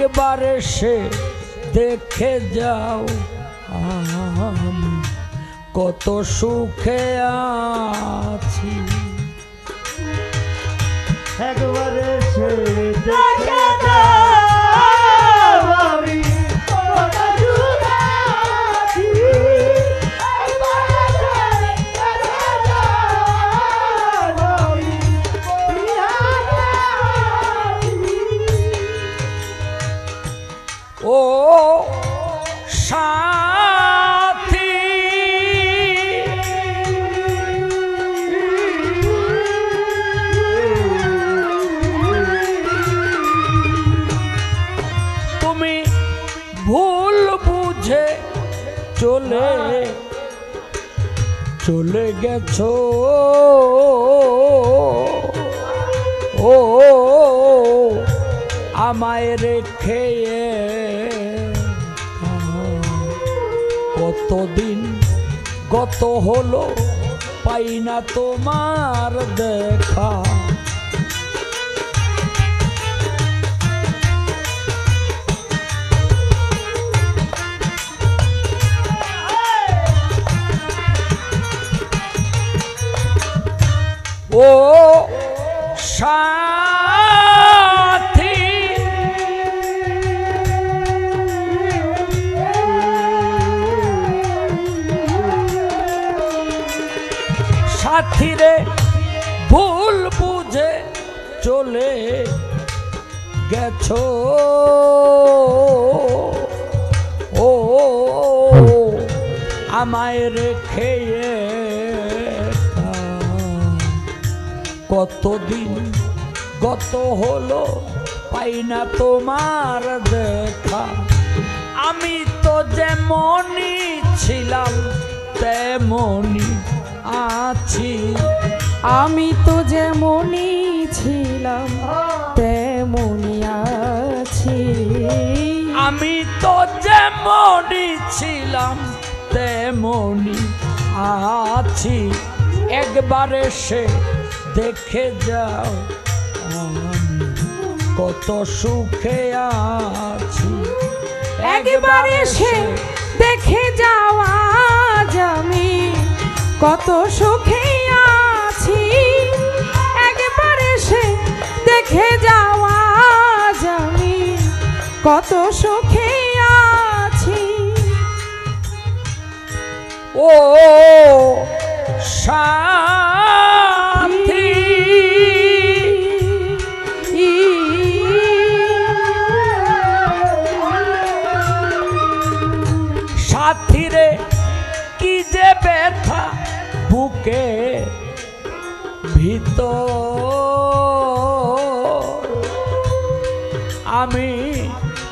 একবার এসে দেখে যাও। কত সুখে আছি। একবার সে দেখে চলে চলে গেছো। ও আমায় রেখে কতদিন গত হলো পাই না তোমার দেখা। ভুল বুঝে চলে গেছো। ও, আমায় রেখে কতদিন গত হলো পাই না তোমার দেখা। আমি তো যেমনই ছিলাম, তেমনই আছি। আমি তো যেমনই ছিলাম তেমনই আছি। আমি তো যেমনই ছিলাম তেমনই আছি। একবার এসে দেখে যাও কত সুখে আছি। একবার এসে দেখে যাওয়া আমি কত সুখে দেখে যাওয়া আমি কত সুখে আছি। ও সাথী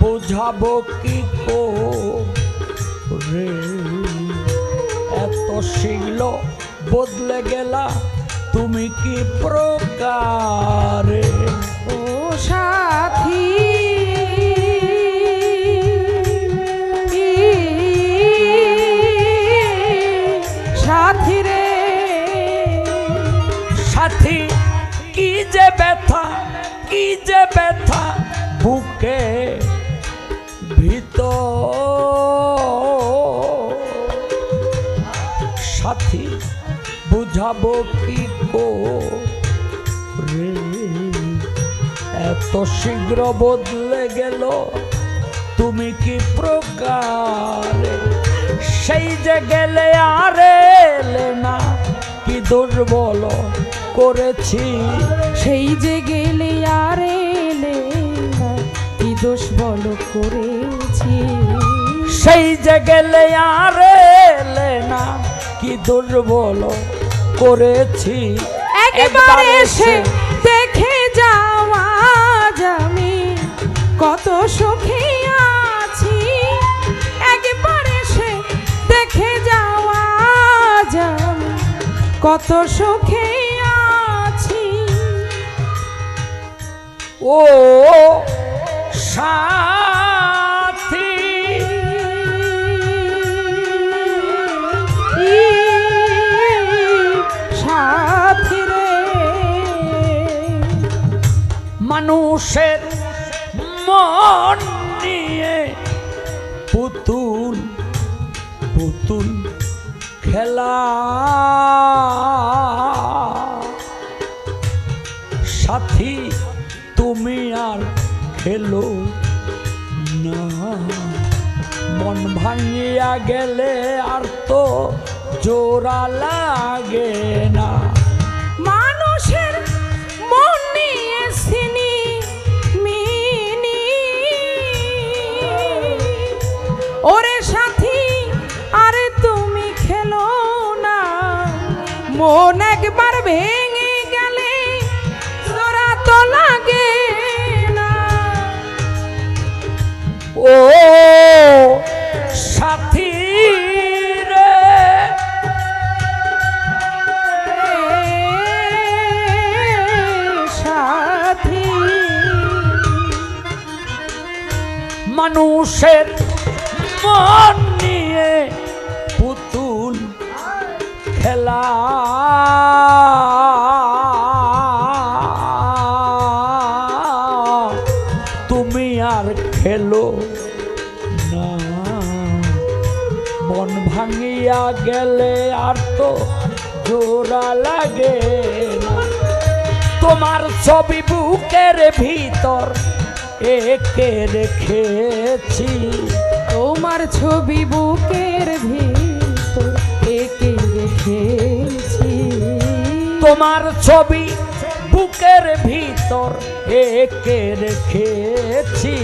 বুঝাবো কি রে? এত শিখলো বদলে গেলা তুমি কি প্রকারে? ও সাথী সাথী। বুকে ভিতর সাথী, বুঝাবো কি করে এত শীঘ্র বদলে গেল, তুমি কি প্রকার? সেই যে গেলে আর এলে না, কি দুর্বল করেছি? সেই যে গেলে আর করেছি। সেই যে গেলে আরে না কি দুর্বল করেছি। সে দেখে যাওয়া আমি কত সুখী আছি। সে দেখে যাওয়া কত সুখী আছি। ও সা মানুষের মন নিয়ে পুতুল পুতুল খেলা। সাথী, তুমি আর খেলো না। মন ভাঙিয়া গেলে আর তো জোড়া লাগে না। মন একবার ভেঙে গেলে জোড়া তো লাগে ও মানুষের তুমি আর খেলো না। মন ভাঙিয়া গেলে আর তো জোড়া লাগে তোমার ছবি বুকের ভিতর একে রেখেছি। তোমার ছবি বুকের ভিতর একে রেখেছি তোমার ছবি বুকের ভিতর একে রেখেছি।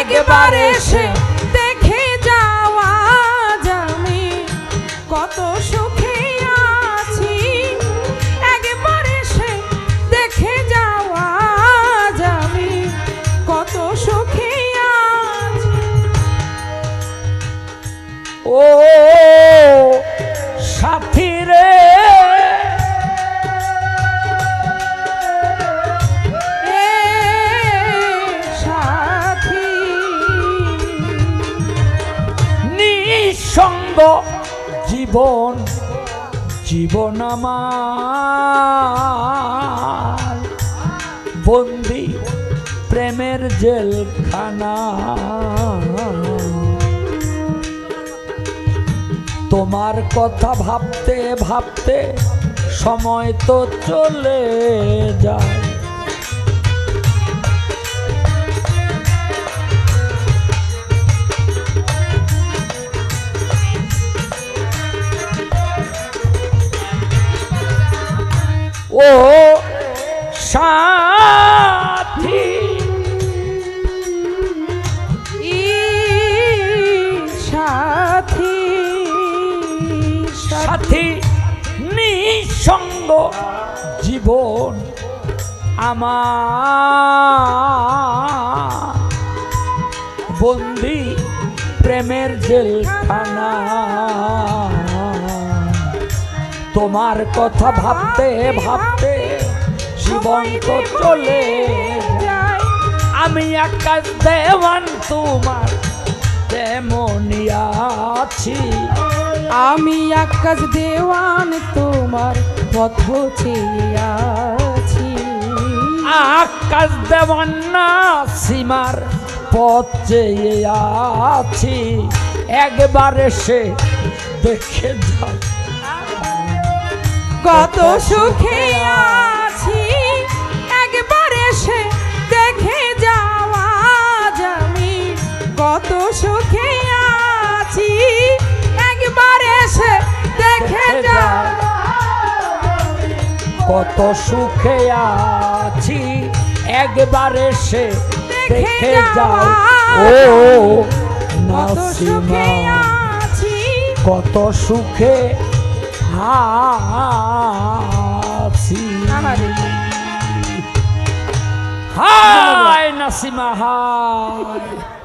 একবার এসে দেখে যাওয়া জানি কত সুখে আছি। একবার এসে দেখে যাওয়া যাবি কত সুখে আছি। ও সাথী রে। সাথী। নিঃসঙ্গ জীবন জীবন আমার। বন্দি প্রেমের জেলখানা। তোমার কথা ভাবতে ভাবতে সময় তো চলে যায়। সাথী, নিঃসঙ্গ জীবন আমার। বন্দি প্রেমের জেলখানা। তোমার কথা ভাবতে ভাবতে জীবন তো চলে আমি আকাশ দেওয়ান তোমার তেমনই আছি? আমি আকাশ দেওয়ান তোমার পথ চেয়ে আছি। আকাশ দেওয়ান না সীমার পথ চেয়ে আছি। একবার এসে দেখে যাও। কত সুখে আছি একবার এসে দেখে যাওয়া যামি কত সুখে কত সুখে আছি একবার এসে দেখে যাও। ও কত সুখে নাসিমা কত সুখে আছি। হায় না মাসিমা হায়।